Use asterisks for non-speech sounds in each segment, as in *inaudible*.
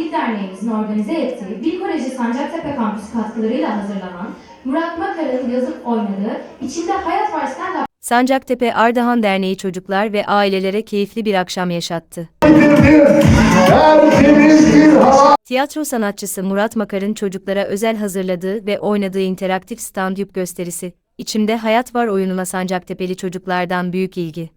İl Derneğimizin organize ettiği Bir Koleji Sancaktepe Kampüsü katkılarıyla hazırlanan Murat Makar'ın yazıp oynadığı İçinde Hayat Var stand-up Sancaktepe Ardahan Derneği çocuklar ve ailelere keyifli bir akşam yaşattı. Tiyatro sanatçısı Murat Makar'ın çocuklara özel hazırladığı ve oynadığı interaktif stand-up gösterisi, İçimde Hayat Var oyununa Sancaktepe'li çocuklardan büyük ilgi.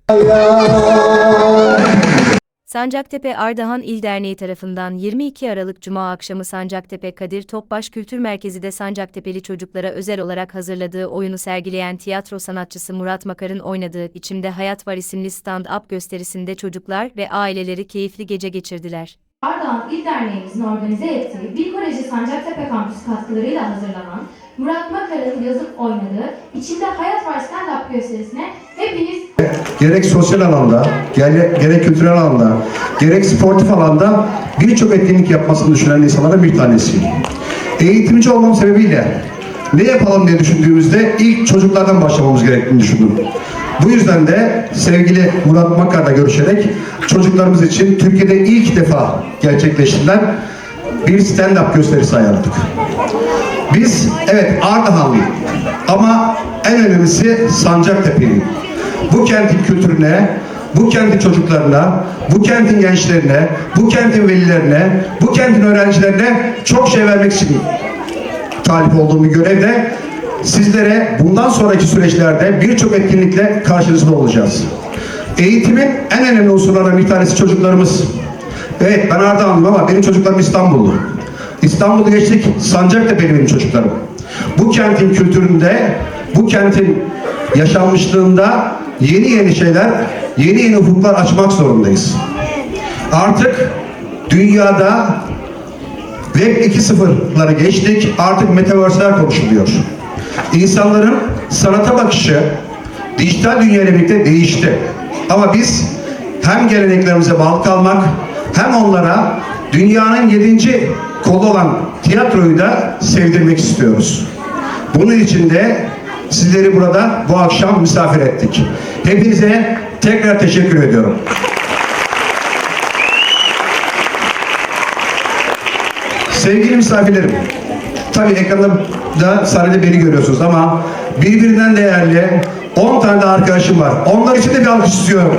Sancaktepe Ardahan İl Derneği tarafından 22 Aralık Cuma akşamı Sancaktepe Kadir Topbaş Kültür Merkezi'de Sancaktepe'li çocuklara özel olarak hazırladığı oyunu sergileyen tiyatro sanatçısı Murat Makar'ın oynadığı İçimde Hayat Var isimli stand-up gösterisinde çocuklar ve aileleri keyifli gece geçirdiler. Ardahan İl Derneğimizin organize ettiği Bir Koleji Sancaktepe Kampüsü katkılarıyla hazırlanan Murat Makar'ın yazıp oynadığı İçinde Hayat Var stand-up gösterisine hepiniz Gerek sosyal alanda, gerek, gerek kültürel alanda, gerek sportif alanda birçok etkinlik yapmasını düşünen insanlardan bir tanesiyim. Eğitimci olmam sebebiyle ne yapalım diye düşündüğümüzde ilk çocuklardan başlamamız gerektiğini düşündüm. Bu yüzden de sevgili Murat Makar'la görüşerek çocuklarımız için Türkiye'de ilk defa gerçekleştirilen bir stand-up gösterisi ayarladık. Biz evet Ardahanlıyım ama en önemlisi Sancaktepe'liyim. Bu kentin kültürüne, bu kentin çocuklarına, bu kentin gençlerine, bu kentin velilerine, bu kentin öğrencilerine çok şey vermek için talip olduğum bir görevde sizlere bundan sonraki süreçlerde birçok etkinlikle karşınızda olacağız. Eğitimin en önemli unsurlarından bir tanesi çocuklarımız. Evet ben Ardahanlıyım ama benim çocuklarım İstanbullu. İstanbul'u geçtik, Sancaktepe'li benim çocuklarım. Bu kentin kültüründe, bu kentin yaşanmışlığında yeni yeni şeyler, yeni yeni ufuklar açmak zorundayız. Artık dünyada Web 2.0'lara geçtik. Artık metaverse'ler konuşuluyor. İnsanların sanata bakışı dijital dünyayla birlikte değişti. Ama biz hem geleneklerimize bağlı kalmak hem onlara dünyanın yedinci kolu olan tiyatroyu da sevdirmek istiyoruz. Bunun için de sizleri burada bu akşam misafir ettik. Hepinize tekrar teşekkür ediyorum. Sevgili misafirlerim, tabii ekranda da beni görüyorsunuz ama birbirinden değerli 10 tane de arkadaşım var. Onlar için de bir alkış istiyorum.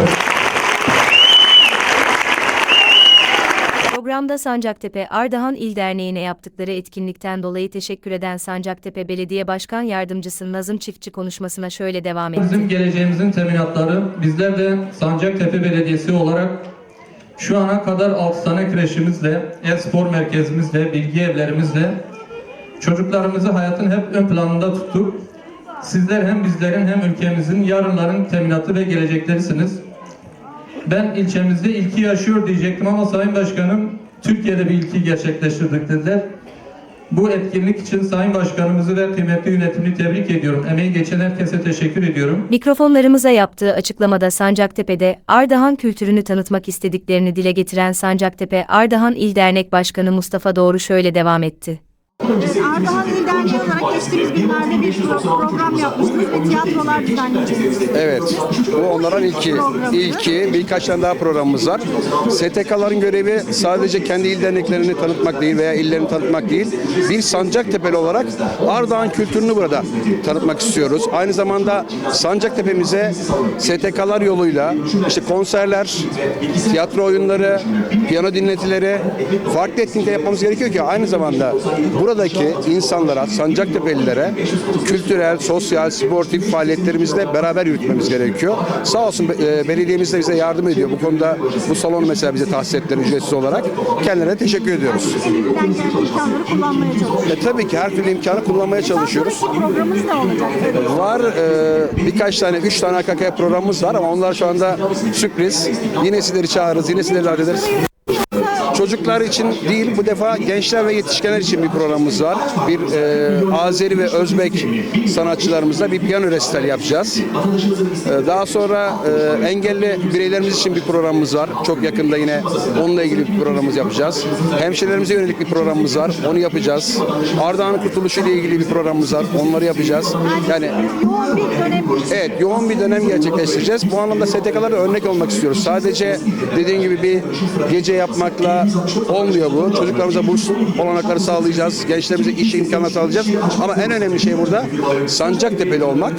Programda Sancaktepe Ardahan İl Derneği'ne yaptıkları etkinlikten dolayı teşekkür eden Sancaktepe Belediye Başkan Yardımcısı Nazım Çiftçi konuşmasına şöyle devam etti. Bizim geleceğimizin teminatları. Bizler de Sancaktepe Belediyesi olarak şu ana kadar 6 tane kreşimizle, e-spor merkezimizle, bilgi evlerimizle çocuklarımızı hayatın hep ön planında tuttuk. Sizler hem bizlerin hem ülkemizin yarınların teminatı ve geleceklerisiniz. Ben ilçemizde ilki yaşıyor diyecektim ama Sayın Başkanım Türkiye'de bir ilki gerçekleştirdik. Bu etkinlik için Sayın Başkanımızı ve kıymetli yönetimini tebrik ediyorum. Emeği geçen herkese teşekkür ediyorum. Mikrofonlarımıza yaptığı açıklamada Sancaktepe'de Ardahan kültürünü tanıtmak istediklerini dile getiren Sancaktepe Ardahan İl Dernek Başkanı Mustafa Doğru şöyle devam etti. Ardahan İl Derneği olarak geçtiğimiz günlerde bir pro- program yapmıştınız ve tiyatrolar düzenleyeceksiniz. Evet, bu onların ilki. İlki, birkaç tane daha programımız var. STK'ların görevi sadece kendi il derneklerini tanıtmak değil veya illerini tanıtmak değil. Bir Sancaktepe'li olarak Ardahan kültürünü burada tanıtmak istiyoruz. Aynı zamanda Sancaktepe'mize STK'lar yoluyla işte konserler, tiyatro oyunları, piyano dinletileri, farklı etkinlikler yapmamız gerekiyor ki aynı zamanda buradaki insanlara, Sancaktepe'lilere kültürel, sosyal, sportif faaliyetlerimizle beraber yürütmemiz gerekiyor. Sağ olsun e, belediyemiz de bize yardım ediyor. Bu konuda bu salonu mesela bize tahsis ettiler ücretsiz olarak. Kendilerine teşekkür ediyoruz. E, tabii ki her türlü imkanı kullanmaya çalışıyoruz. Var e, birkaç tane, üç tane AKK programımız var ama onlar şu anda sürpriz. Yine sizleri çağırırız, yine sizleri davet ederiz. Çocuklar için değil, bu defa gençler ve yetişkinler için bir programımız var. Bir e, Azeri ve Özbek sanatçılarımızla bir piyano resital yapacağız. E, daha sonra e, engelli bireylerimiz için bir programımız var. Çok yakında yine onunla ilgili bir programımız yapacağız. Hemşehrilerimize yönelik bir programımız var. Onu yapacağız. Ardahan'ın kurtuluşu ile ilgili bir programımız var. Onları yapacağız. Yani Evet, yoğun bir dönem gerçekleştireceğiz. Bu anlamda STK'lara örnek olmak istiyoruz. Sadece dediğim gibi bir gece yapmakla olmuyor bu. Çocuklarımıza burs olanakları sağlayacağız. Gençlerimize iş imkanı sağlayacağız. Ama en önemli şey burada Sancaktepe'li olmak.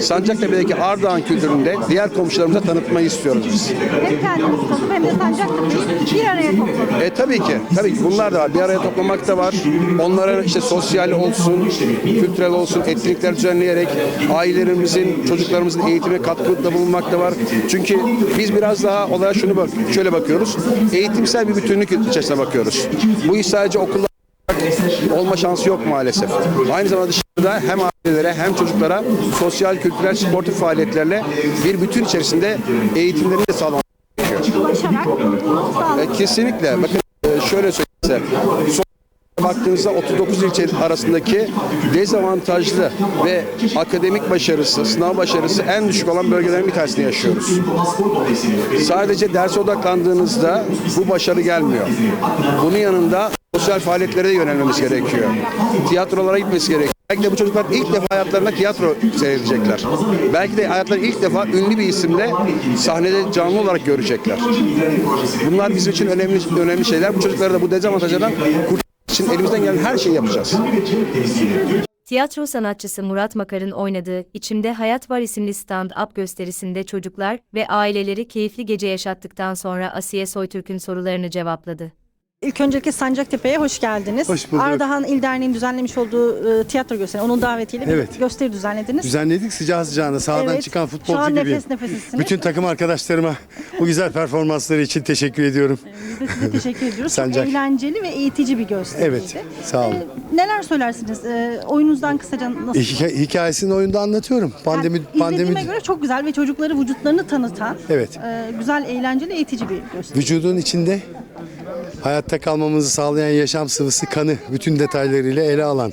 Sancaktepe'deki Ardahan kültüründe diğer komşularımıza tanıtmayı istiyoruz biz. Hem kendimizi tanıtıp hem de Sancaktepe'yi bir araya topladık. E tabii ki. Tabii ki bunlar da var. Bir araya toplamak da var. Onlara işte sosyal olsun, kültürel olsun etkinlikler düzenleyerek ailelerimizin, çocuklarımızın eğitimine katkıda bulunmak da var. Çünkü biz biraz daha olaya şunu bak, şöyle bakıyoruz. Eğitimsel bir bütünlük içerisine bakıyoruz. Bu iş sadece okulda olma şansı yok maalesef. Aynı zamanda dışarıda hem ailelere hem çocuklara sosyal, kültürel, sportif faaliyetlerle bir bütün içerisinde eğitimlerini de sağlamak sağladık. e, kesinlikle. Bakın e, şöyle söyleyeyim size. Baktığınızda 39 ilçe arasındaki dezavantajlı ve akademik başarısı, sınav başarısı en düşük olan bölgelerin bir tanesinde yaşıyoruz. Sadece derse odaklandığınızda bu başarı gelmiyor. Bunun yanında sosyal faaliyetlere de yönelmemiz gerekiyor. Tiyatrolara gitmesi gerekiyor. Belki de bu çocuklar ilk defa hayatlarında tiyatro seyredecekler. Belki de hayatlarında ilk defa ünlü bir isimle sahnede canlı olarak görecekler. Bunlar bizim için önemli önemli şeyler. Bu çocukları da bu dezavantajlardan kurtarmak için elimizden gelen her şeyi yapacağız. Tiyatro sanatçısı Murat Makar'ın oynadığı İçimde Hayat Var isimli stand-up gösterisinde çocuklar ve aileleri keyifli gece yaşattıktan sonra Asiye Soytürk'ün sorularını cevapladı. İlk öncelikle Sancaktepe'ye hoş geldiniz. Hoş bulduk. Ardahan İl Derneği'nin düzenlemiş olduğu e, tiyatro gösteri, onun davetiyle bir Evet. gösteri düzenlediniz. Düzenledik sıcağı sıcağına sahadan Evet. çıkan Şu futbolcu an gibi. nefes nefesesiniz. Bütün takım arkadaşlarıma bu güzel performansları için teşekkür ediyorum. Biz de size teşekkür ediyoruz. Sancak. Çok eğlenceli ve eğitici bir gösteriydi. Evet, sağ olun. E, neler söylersiniz? E, oyunuzdan kısaca nasıl? Hika- hikayesini oyunda anlatıyorum. Pandemi Yani pandemi izlediğime göre çok güzel ve çocukları vücutlarını tanıtan, Evet. e, güzel, eğlenceli, eğitici bir gösteri. vücudun içinde hayatta kalmamızı sağlayan yaşam sıvısı kanı bütün detaylarıyla ele alan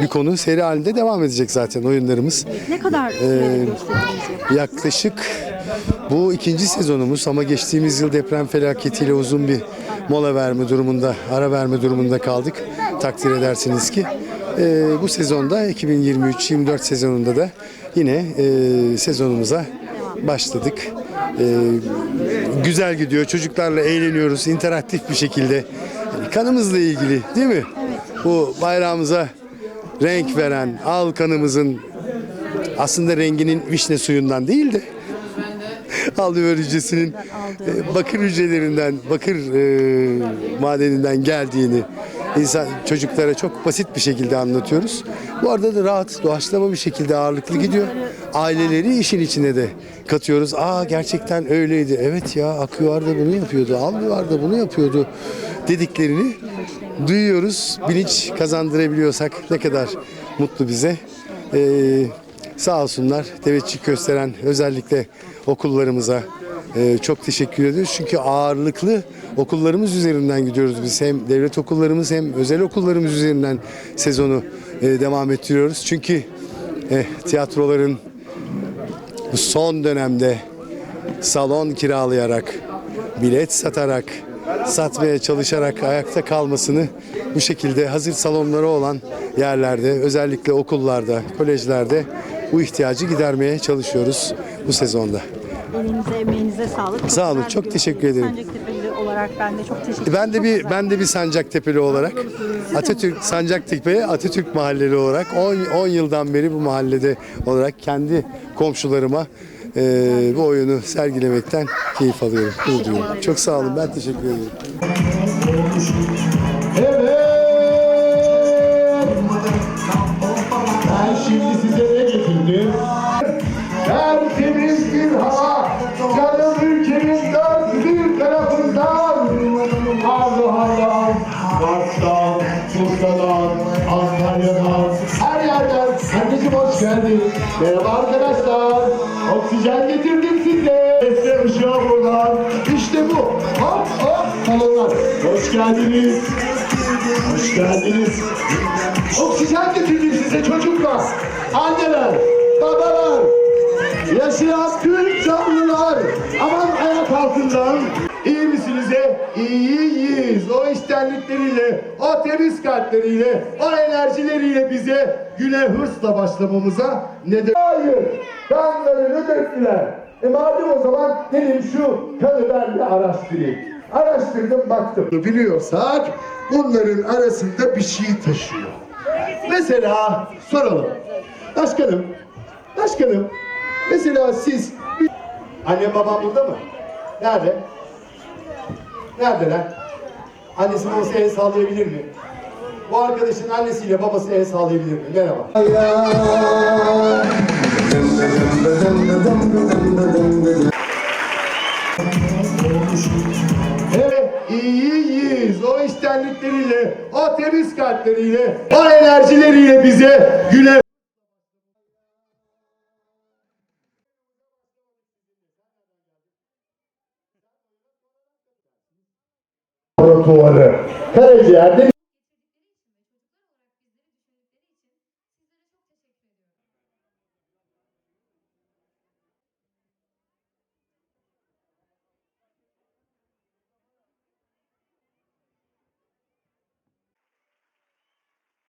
bir konu. Seri halinde devam edecek zaten oyunlarımız. Ne kadar Ee? Yaklaşık bu ikinci sezonumuz ama geçtiğimiz yıl deprem felaketiyle uzun bir mola verme durumunda, ara verme durumunda kaldık. Takdir edersiniz ki. Ee, bu sezonda 2023-24 sezonunda da yine e, sezonumuza başladık. Ee, güzel gidiyor. Çocuklarla eğleniyoruz interaktif bir şekilde. Kanımızla ilgili değil mi? Bu bayrağımıza renk veren, al kanımızın aslında renginin vişne suyundan değil de *laughs* alüver hücresinin e, bakır hücrelerinden, bakır e, madeninden geldiğini insan çocuklara çok basit bir şekilde anlatıyoruz. Bu arada da rahat, doğaçlama bir şekilde ağırlıklı gidiyor. Aileleri işin içine de katıyoruz. Aa gerçekten öyleydi. Evet ya Aküvar da bunu yapıyordu. Almıvar da bunu yapıyordu dediklerini duyuyoruz. Bilinç kazandırabiliyorsak ne kadar mutlu bize. Ee, sağ olsunlar teveccüh gösteren özellikle okullarımıza e, çok teşekkür ediyoruz. Çünkü ağırlıklı okullarımız üzerinden gidiyoruz biz. Hem devlet okullarımız hem özel okullarımız üzerinden sezonu e, devam ettiriyoruz. Çünkü e, tiyatroların bu son dönemde salon kiralayarak, bilet satarak, satmaya çalışarak ayakta kalmasını bu şekilde hazır salonları olan yerlerde, özellikle okullarda, kolejlerde bu ihtiyacı gidermeye çalışıyoruz bu sezonda. Elinize, emeğinize sağlık. Çok Sağ olun, çok teşekkür ederim. Olarak ben de çok teşekkür ederim. Ben de bir ben de bir Sancaktepe'li olarak Atatürk Sancaktepe Atatürk Mahalleli olarak 10 10 yıldan beri bu mahallede olarak kendi komşularıma eee, bu oyunu sergilemekten keyif alıyorum. Gurur duyuyorum. Çok sağ olun. Ben teşekkür ederim. Ben şimdi size ne getirdim? Hoş geldin. Merhaba arkadaşlar, oksijen getirdim size. Size ışığa buradan, işte bu. Hop hop salonlar. Hoş geldiniz. Hoş geldiniz. Oksijen getirdim size çocuklar. Anneler, babalar, yaşayan tüm canlılar. Aman ayak altından. İyi misiniz? he? İyiyiz. O iştenlikleriyle, o temiz kalpleriyle, o enerjileriyle bize güne hırsla başlamamıza neden... Hayır, kanlarını döktüler. E madem o zaman gelin şu kanı ben bir araştırayım. Araştırdım baktım. Biliyorsak bunların arasında bir şey taşıyor. Mesela soralım. Başkanım, başkanım. Mesela siz... Annem babam burada mı? Nerede? Neredeler? Annesi babası el sallayabilir mi? Bu arkadaşın annesiyle babası el sallayabilir mi? Merhaba. Evet, iyiyiz. O iştenlikleriyle, o temiz kalpleriyle, o enerjileriyle bize güle promoter. Karaciğerde